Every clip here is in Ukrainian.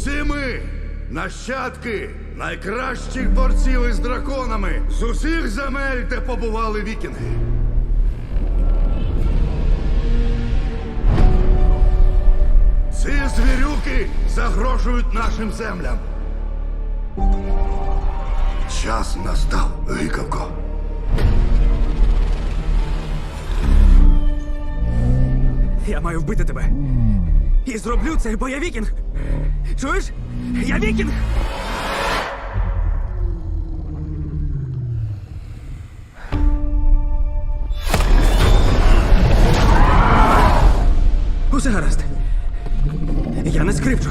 Усі ми нащадки найкращих борців із драконами з усіх земель, де побували вікінги. Ці звірюки загрожують нашим землям. Час настав, гикавко. Я маю вбити тебе. І зроблю це, бо я вікінг. Чуєш? Я вікінг! Усе гаразд. Я не скрипчу.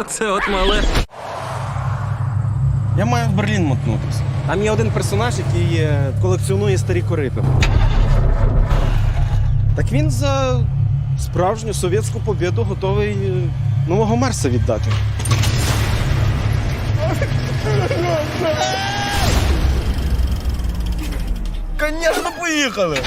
Оце от мале. Я маю в Берлін мотнутися. Там є один персонаж, який е, колекціонує старі корити. Так він за справжню совєтську побіду готовий е, нового Мерса віддати. Конечно, поїхали!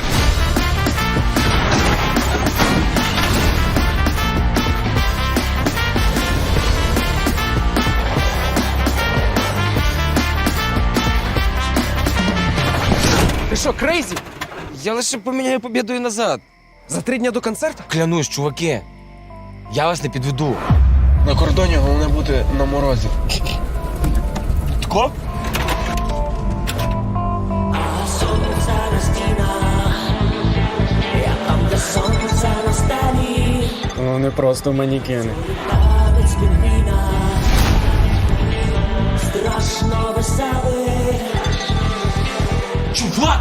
Що, крейзі? Я лише поміняю побідою назад. За три дня до концерту? Клянусь, чуваки. Я вас не підведу. На кордоні головне бути на морозі. Тко? Вони просто манікени. Чувак,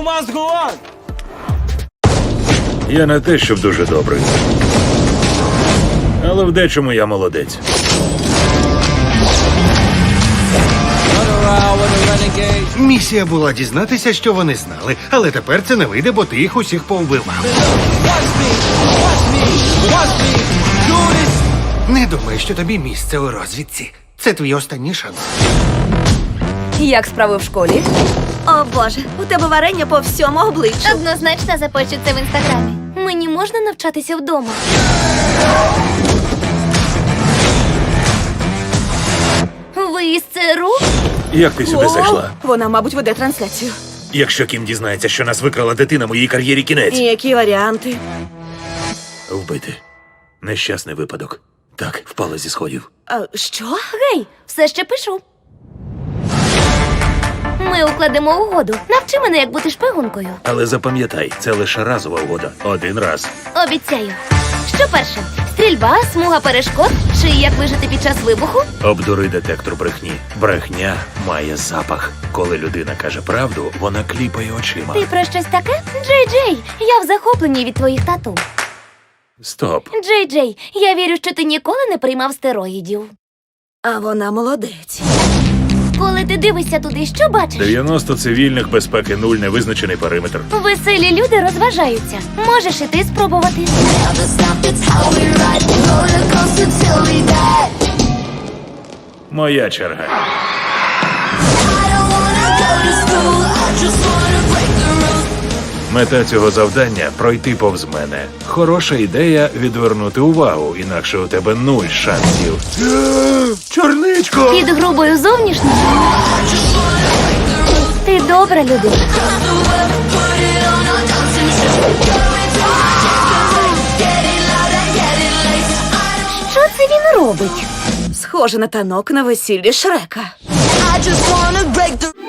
Show must go on! Я не те, щоб дуже добрий. Але в дечому я молодець. Місія була дізнатися, що вони знали, але тепер це не вийде, бо ти їх усіх повбивав. Не думай, що тобі місце у розвідці. Це твій останній шанс. Як справи в школі? О боже, у тебе варення по всьому обличчю. Однозначно запощу це в інстаграмі. Мені можна навчатися вдома. Ви із ЦРУ? Як ти сюди зайшла? Вона, мабуть, веде трансляцію. Якщо Кім дізнається, що нас викрала дитина, моїй кар'єрі кінець. І які варіанти? Вбити. Нещасний випадок. Так, впала зі сходів. А, що? Гей, все ще пишу. Ми укладемо угоду. Навчи мене, як бути шпигункою. Але запам'ятай, це лише разова угода. Один раз. Обіцяю. Що перше? Стрільба, смуга перешкод чи як вижити під час вибуху? Обдури детектор брехні. Брехня має запах. Коли людина каже правду, вона кліпає очима. Ти про щось таке? Джей Джей, я в захопленні від твоїх тату. Стоп. Джей Джей, я вірю, що ти ніколи не приймав стероїдів. А вона молодець. Коли ти дивишся туди, що бачиш? 90 цивільних безпеки нуль невизначений периметр. Веселі люди розважаються. Можеш і ти спробувати. Моя черга. Мета цього завдання пройти повз мене. Хороша ідея відвернути увагу, інакше у тебе нуль шансів. Чорничко! Під грубою зовнішністю. Ти добра людина. Що це він робить? Схоже на танок на весіллі Шрека. I just wanna break